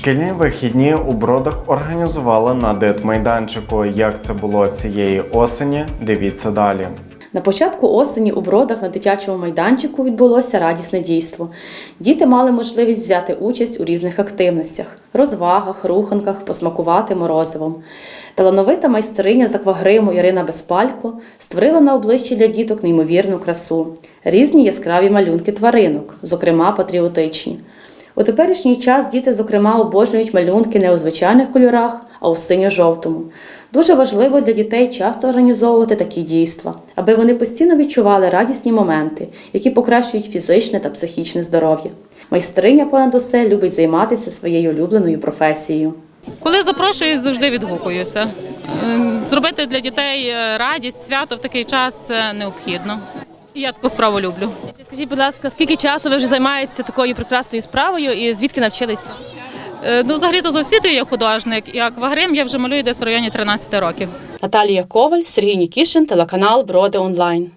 Шкільні вихідні у бродах організували на дитмайданчику. Як це було цієї осені? Дивіться далі. На початку осені у бродах на дитячому майданчику відбулося радісне дійство. Діти мали можливість взяти участь у різних активностях, розвагах, руханках, посмакувати морозивом. Талановита майстриня з аквагриму Ірина Безпалько створила на обличчі для діток неймовірну красу, різні яскраві малюнки тваринок, зокрема патріотичні. У теперішній час діти, зокрема, обожнюють малюнки не у звичайних кольорах, а у синьо-жовтому. Дуже важливо для дітей часто організовувати такі дійства, аби вони постійно відчували радісні моменти, які покращують фізичне та психічне здоров'я. Майстриня понад усе любить займатися своєю улюбленою професією. Коли запрошую, завжди відгукуюся. Ем, Зробити для дітей е, радість, свято в такий час це необхідно. Я таку справу люблю. Скажіть, будь ласка, скільки часу ви вже займаєтеся такою прекрасною справою і звідки навчилися? Е, Ну, взагалі то за освітою я художник, і аквагрим я вже малюю десь в районі 13 років. Наталія Коваль, Сергій Нікішин, телеканал Броди Онлайн.